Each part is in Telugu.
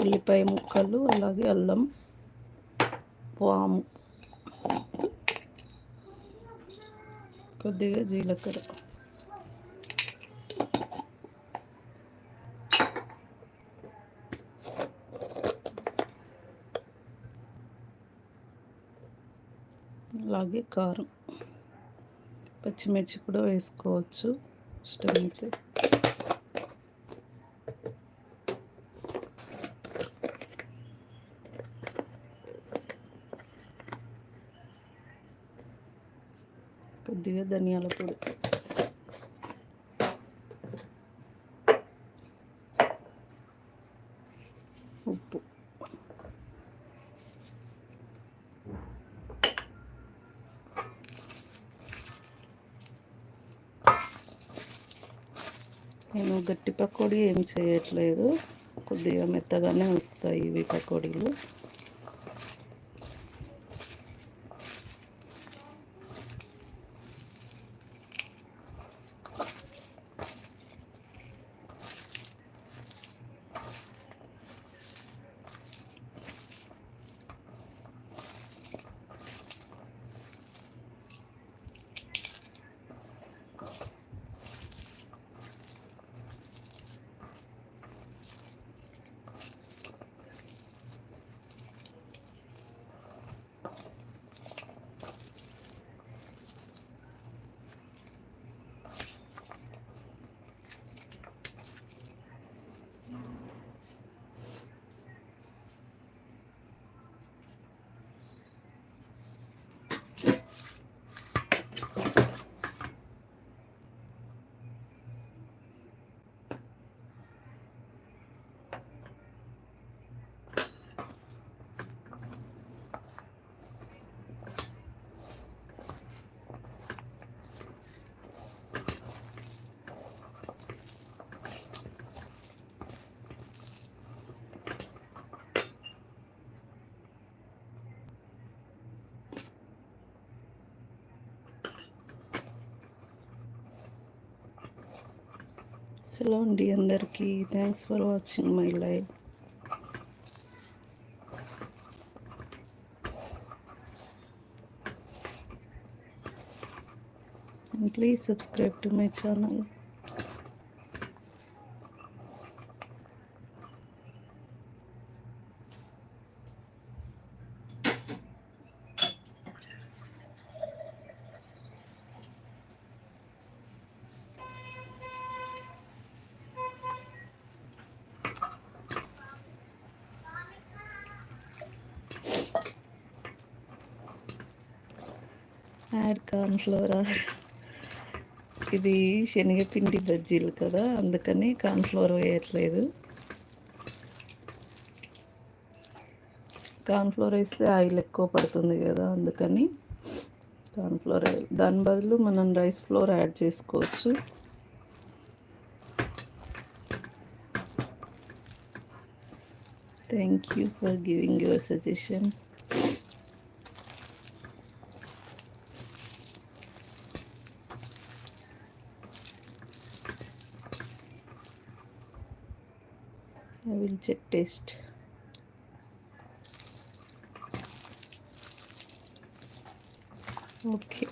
ఉల్లిపాయ ముక్కలు అలాగే అల్లం పాము. కొద్దిగా జీలకర్ర. అలాగే కారం. పచ్చిమిర్చి కూడా వేసుకోవచ్చు. ఇష్టమైతే కొద్దిగా ధనియాల పొడి. ఉప్పు. నేను గట్టి పకోడీ ఏం చేయట్లేదు. కొద్దిగా మెత్తగానే వస్తాయి ఇవి పకోడీలు. హలో అండి అందరికీ thanks for watching my live and please subscribe to my channel Add కార్న్ఫ్లోరా ఇది శనగపిండి బజ్జీలు కదా అందుకని కార్న్ఫ్లోర్ వేయట్లేదు. కార్న్ఫ్లోర్ వేస్తే ఆయిల్ ఎక్కువ పడుతుంది కదా అందుకని కార్న్ఫ్లోర్ దాని బదులు మనం రైస్ ఫ్లోర్ యాడ్ చేసుకోవచ్చు. Thank you for giving your suggestion taste. Okay.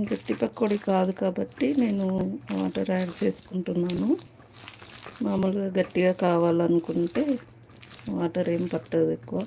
గట్టి పకోడీ కాదు కాబట్టి నేను వాటర్ యాడ్ చేసుకుంటున్నాను. మామూలుగా గట్టిగా కావాలనుకుంటే వాటర్ ఏం పట్టదు ఎక్కువ.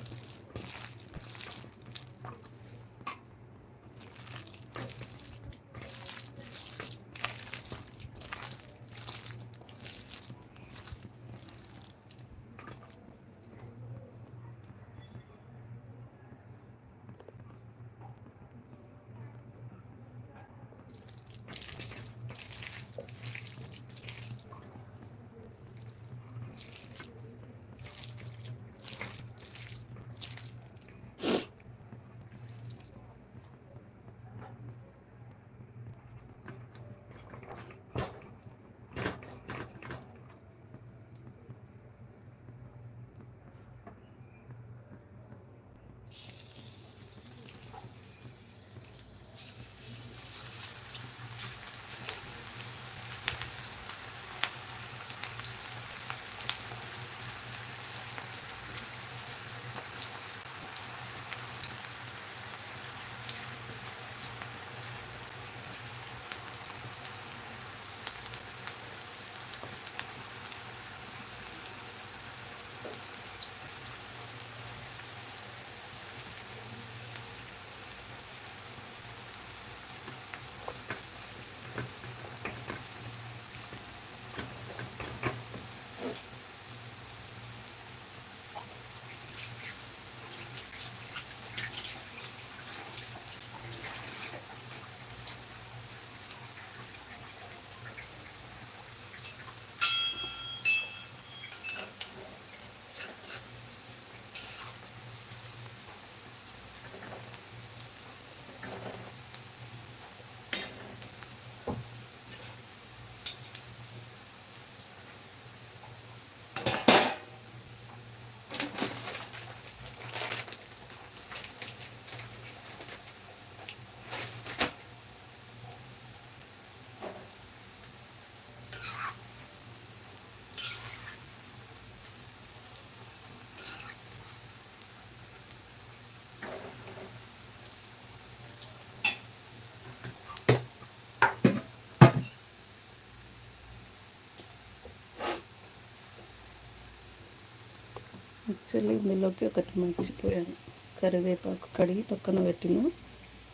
యాక్చువల్లీ ఇందులోకి ఒకటి మర్చిపోయాను. కరివేపాకు కడిగి పక్కన పెట్టిన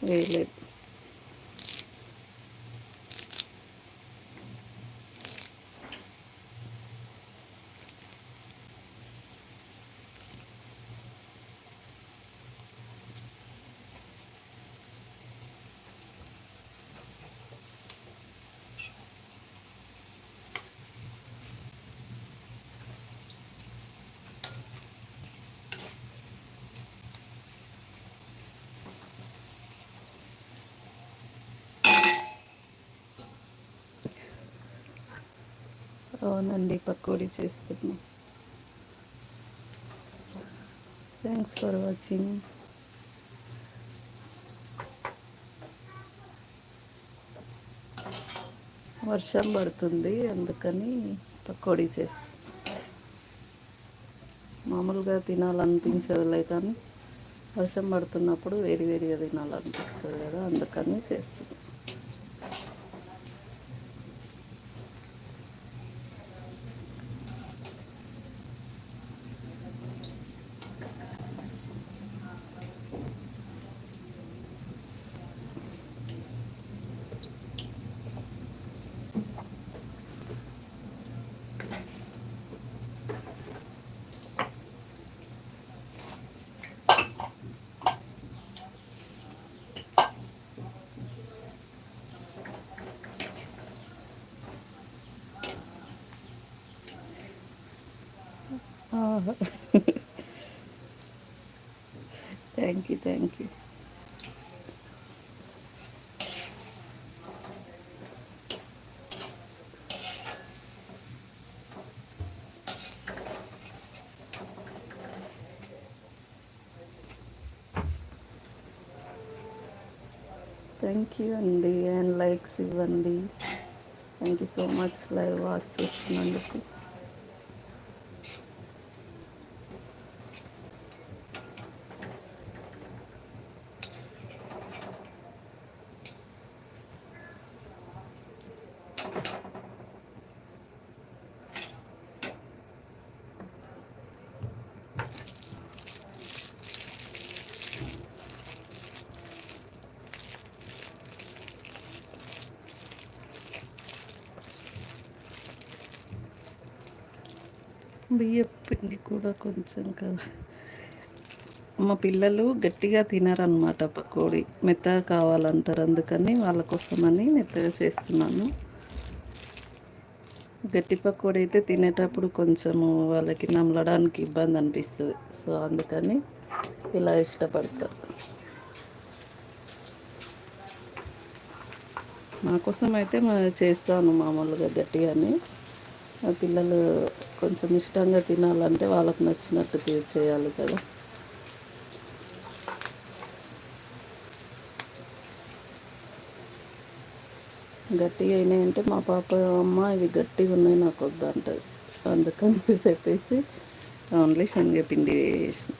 వేయలేదు. అవునండి పకోడీ చేస్తున్నాం. థ్యాంక్స్ ఫర్ వాచింగ్ వర్షం పడుతుంది అందుకని పకోడీ చేసి మామూలుగా తినాలనిపించదులే కానీ వర్షం పడుతున్నప్పుడు వేడి వేడిగా తినాలనిపిస్తుంది కదా అందుకని చేస్తున్నాం thank you thank you thank you అండి. అండ్ లైక్స్ ఇవ్వండి. Thank you so much live watch చేస్తున్నందుకు. బియ్యం పిండి కూడా కొంచెం కదా. మా పిల్లలు గట్టిగా తినారనమాట పకోడి. మెత్తగా కావాలంటారు అందుకని వాళ్ళ కోసమని మెత్తగా చేస్తున్నాను. గట్టి పకోడీ అయితే తినేటప్పుడు కొంచెము వాళ్ళకి నమలడానికి ఇబ్బంది అనిపిస్తుంది. సో అందుకని ఇలా ఇష్టపడతారు నా కోసం అయితే చేస్తాను మామూలుగా గట్టిగానే. పిల్లలు కొంచెం ఇష్టంగా తినాలంటే వాళ్ళకు నచ్చినట్టు చేయాలి కదా. గట్టిగా అయినాయంటే మా పాప అమ్మ ఇవి గట్టిగా ఉన్నాయి నాకు వద్దంటది అందుకని చెప్పేసి ఓన్లీ శనగపిండి వేసి.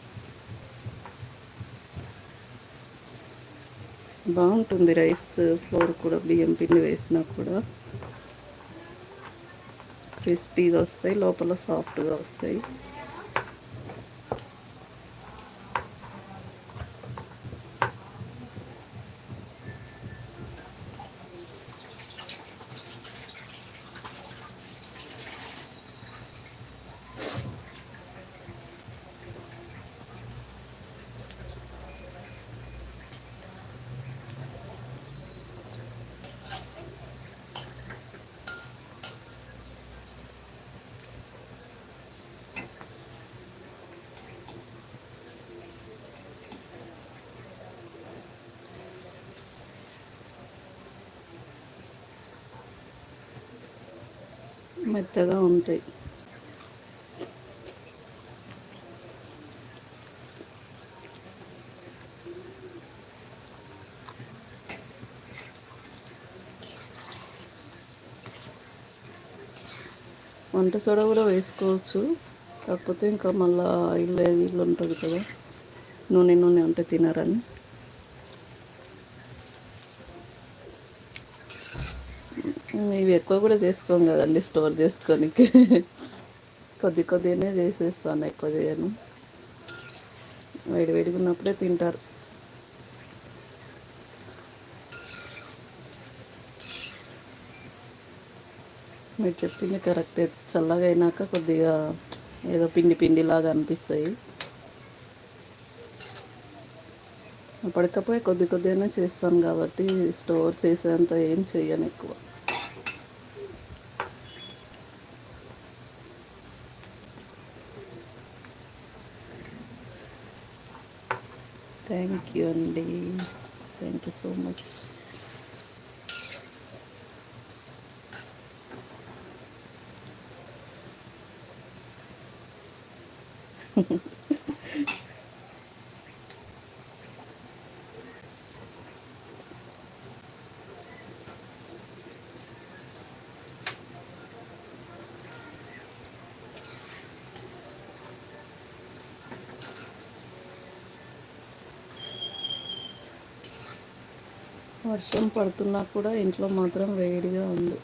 బాగుంటుంది రైస్ ఫ్లోర్ కూడా బియ్యం పిండి వేసినా కూడా. క్రిస్పీగా వస్తాయి లోపల సాఫ్ట్గా వస్తాయి. మెత్తగా ఉంటాయి. వంట సోడా కూడా వేసుకోవచ్చు. కాకపోతే ఇంకా మళ్ళీ ఇల్లు ఇల్లు ఉంటుంది కదా. నూనె నూనె ఉంటే తినరని. ఇవి ఎక్కువ కూడా చేసుకోం కదండి స్టోర్ చేసుకోనికి. కొద్ది కొద్దిగానే చేసేస్తాను ఎక్కువ చేయను. వేడి వేడిగా ఉన్నప్పుడే తింటారు. మీరు చెప్పింది కరెక్టే చల్లగా అయినాక కొద్దిగా ఏదో పిండి పిండిలాగా అనిపిస్తాయి. అప్పటికప్పుడే కొద్ది కొద్దిగానే చేస్తాను కాబట్టి స్టోర్ చేసేంత ఏం చెయ్యను ఎక్కువ. థ్యాంక్ యూ అండి థ్యాంక్ యూ సో మచ్ వర్షం పడుతున్నా కూడా ఇంట్లో మాత్రం వేడిగా ఉంది.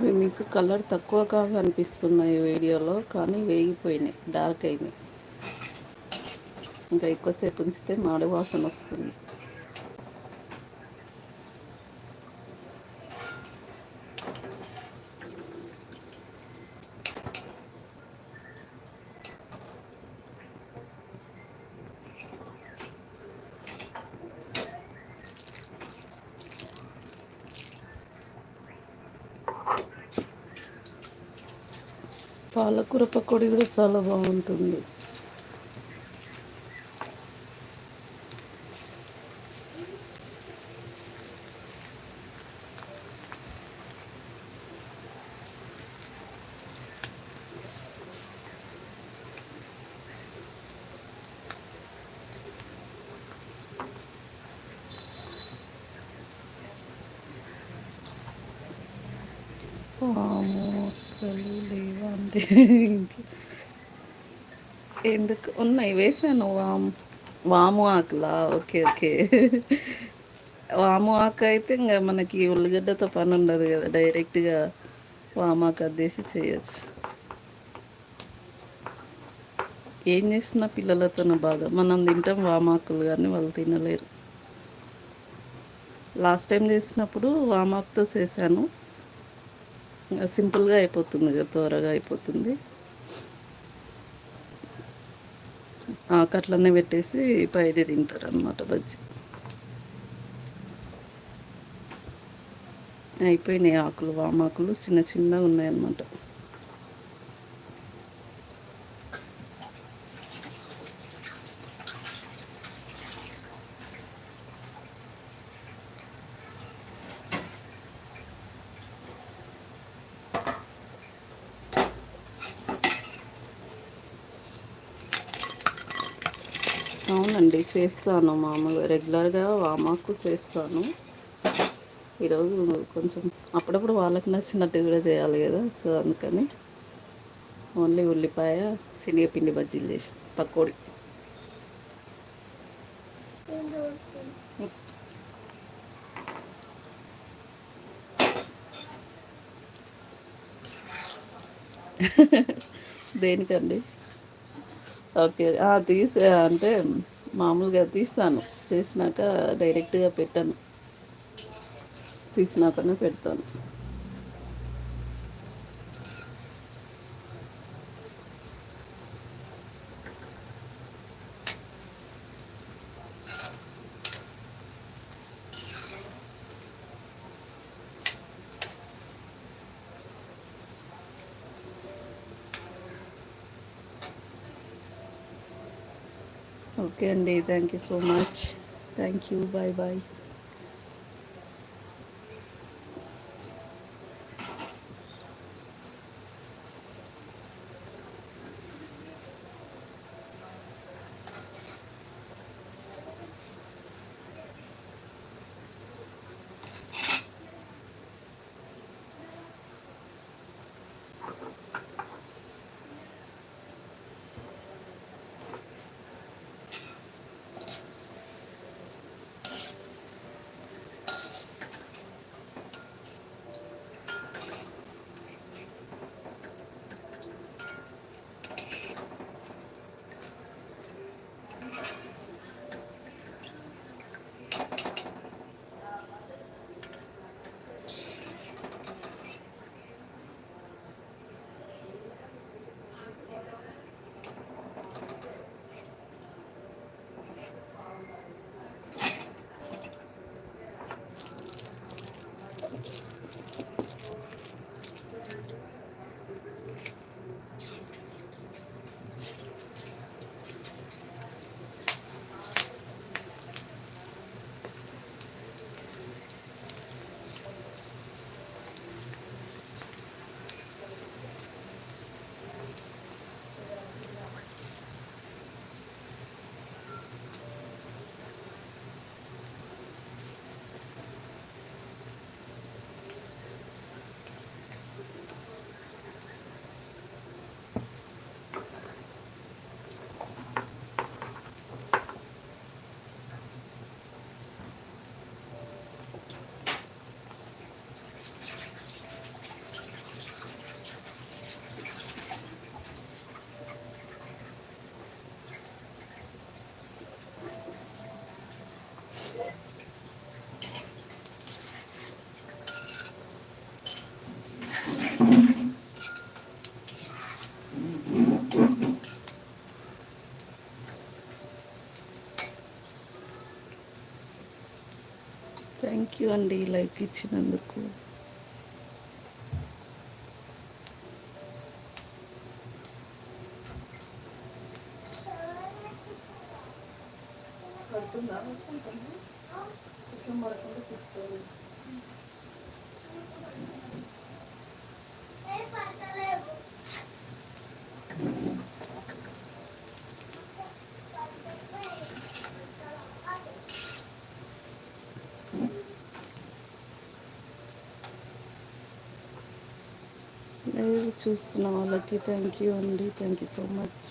మీకు కలర్ తక్కువగా కనిపిస్తున్నాయి వీడియోలో కానీ వేగిపోయినాయి డార్క్ అయినాయి. ఇంకా ఎక్కువసేపు ఉంచితే మాడి వాసన వస్తుంది. పాలకూర పకోడీ కూడా చాలా బాగుంటుంది. అసలు అంతే. ఎందుకు? ఉన్నాయి వేసాను. వాము వాము ఆకులా? Okay okay. వాము ఆకు అయితే ఇంకా మనకి ఉల్లిగడ్డతో పని ఉండదు కదా. డైరెక్ట్గా వామాకు అద్దేసి చేయొచ్చు. ఏం చేసిన పిల్లలతో బాధ? మనం తింటాం వామాకులు కానీ వాళ్ళు తినలేరు. లాస్ట్ టైం చేసినప్పుడు వామాకుతో చేశాను. సింపుల్గా అయిపోతుంది కదా త్వరగా అయిపోతుంది. ఆకట్లనే పెట్టేసి పైది తింటారు అనమాట బజ్జి. అయిపోయినాయి ఆకులు వామాకులు చిన్న చిన్నగా ఉన్నాయన్నమాట. చేస్తాను మామూలుగా రెగ్యులర్గా వామాకు చేస్తాను. ఈరోజు కొంచెం అప్పుడప్పుడు వాళ్ళకి నచ్చినట్టు కూడా చేయాలి కదా సో అందుకని ఓన్లీ ఉల్లిపాయ శనగపిండి బజ్జీలు చేసి పకోడి. దేనికండి? ఓకే తీసే అంటే మామూలుగా తీస్తాను. చేసినాక డైరెక్ట్గా పెట్టాను. తీసినాకనే పెడతాను. ఓకే అండి thank you so much thank you thank you అండి లైక్ ఇచ్చినందుకు. లైవ్ చూస్తున్న వాళ్ళకి. థ్యాంక్ యూ అండి. Thank you so much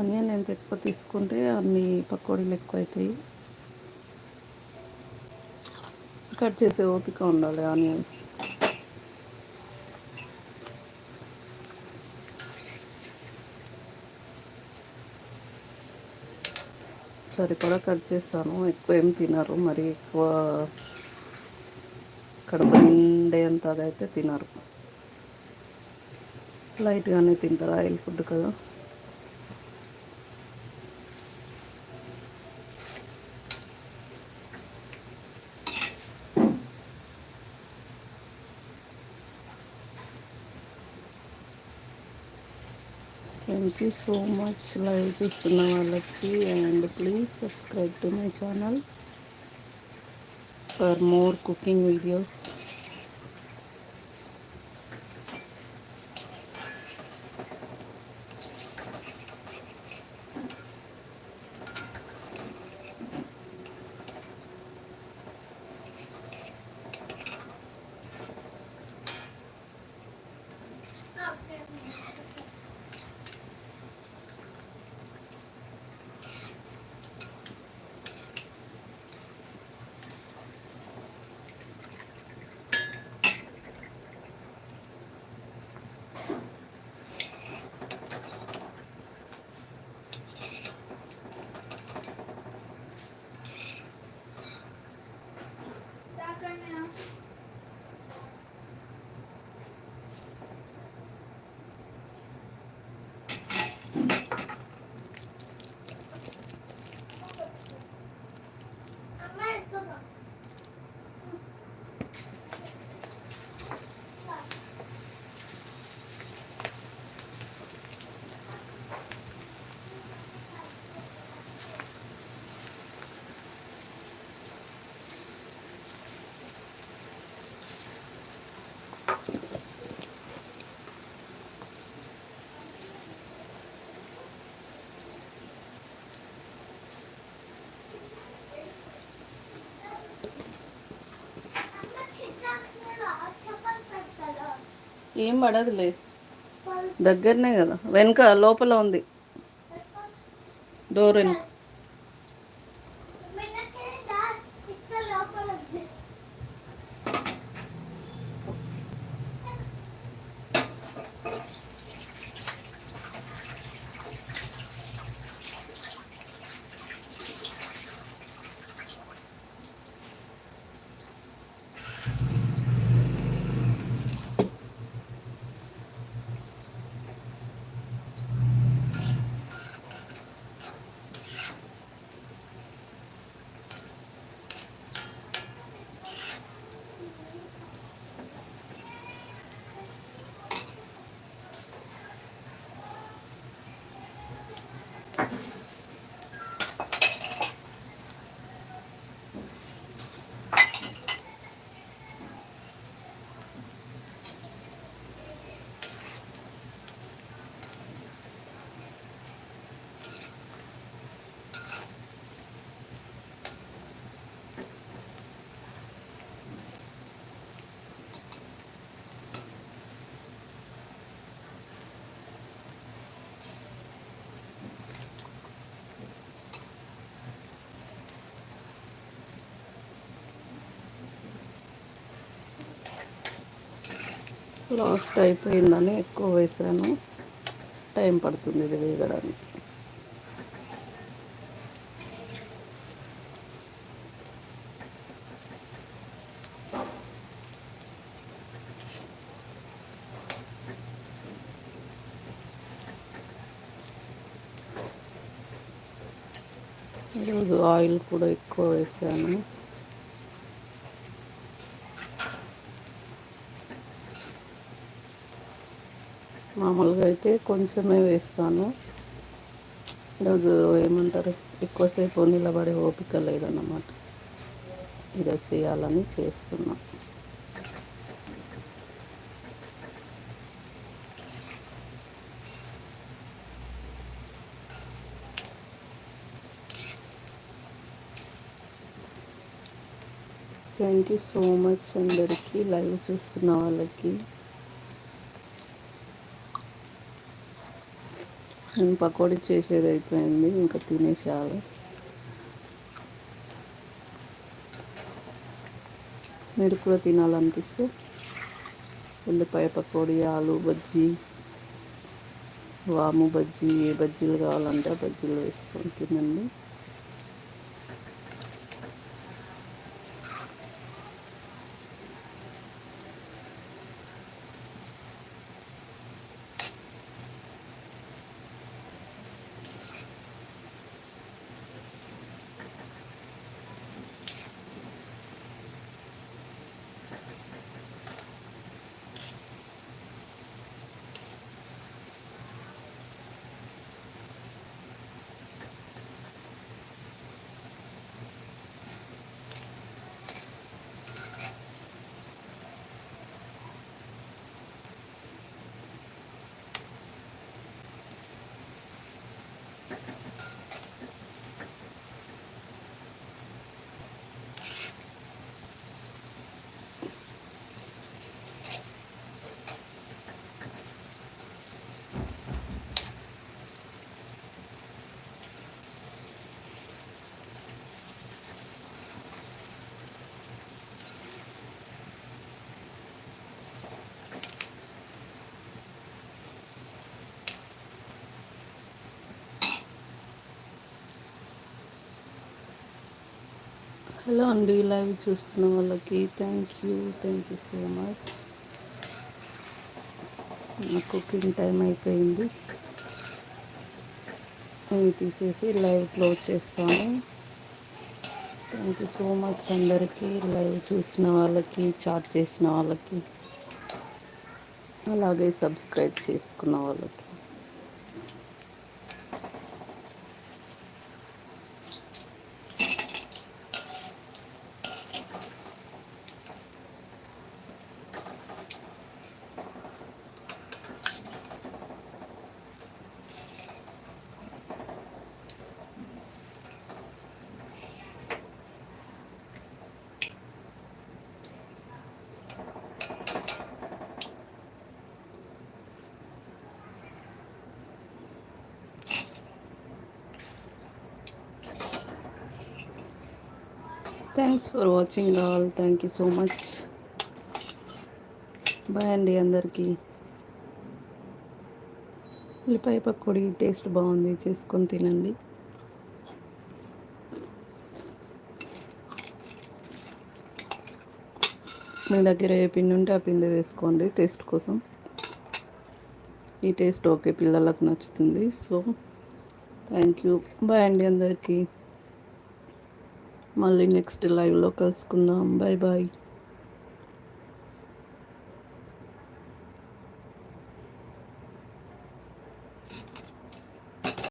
onion ఎంత ఎక్కువ తీసుకుంటే అన్ని పకోడీలు ఎక్కువ అవుతాయి కట్ చేసే ఓపిక ఉండాలి ఆనియన్స్. సరిపడా కట్ చేస్తాను. ఎక్కువ ఏం తినరు మరి ఎక్కువ కడుపు నిండేంత అదైతే తినరు. లైట్గానే తింటారు ఆయిల్ ఫుడ్ కదా. Thank you so much live చూస్తున్న వాళ్ళకి and please subscribe to my channel for more cooking videos ఏం పడదులే. దగ్గరనే కదా. వెనక లోపల ఉంది. డోర్ వెనుక. లాస్ట్ అయిపోయిందని ఎక్కువ వేసాను. టైం పడుతుంది ఇది వేగడానికి ఈరోజు ఆయిల్ కూడా ఎక్కువ వేసాను మామూలుగా అయితే కొంచెమే వేస్తాను. ఈరోజు ఏమంటారు? ఎక్కువసేపు నిలబడే ఓపిక లేదన్నమాట. ఇదో చేయాలని చేస్తున్నా. థ్యాంక్ యూ సో మచ్ అందరికీ. లైవ్ చూస్తున్న వాళ్ళకి. నేను పకోడీ చేసేది అయిపోయింది ఇంకా తినేసేయాలి. మీరు కూడా తినాలనిపిస్తే ఉల్లిపాయ పకోడీ ఆలు బజ్జీ వాము బజ్జీ ఏ బజ్జీలు కావాలంటే ఆ బజ్జీలు వేసుకొని తినండి. హలో అండి లైవ్ చూస్తున్న వాళ్ళకి thank you thank you so much నా కుకింగ్ టైం అయిపోయింది. ఇవి తీసేసి లైవ్ క్లోజ్ చేస్తాను. థ్యాంక్ యూ సో మచ్ అందరికీ. లైవ్ చూసిన వాళ్ళకి చాట్ చేసిన వాళ్ళకి అలాగే సబ్స్క్రైబ్ చేసుకున్న వాళ్ళకి. Thanks for watching all thank you so much bye అండి అందరికీ. ఉల్లిపాయ పకోడీ టేస్ట్ బాగుంది చేసుకొని తినండి. మీ దగ్గర ఏ పిండి ఉంటే ఆ పిండి వేసుకోండి టేస్ట్ కోసం. ఈ టేస్ట్ ఓకే పిల్లలకు నచ్చుతుంది సో థ్యాంక్ యూ బాయ్ అండి అందరికీ. మళ్ళీ నెక్స్ట్ లైవ్లో కలుసుకుందాం. Bye bye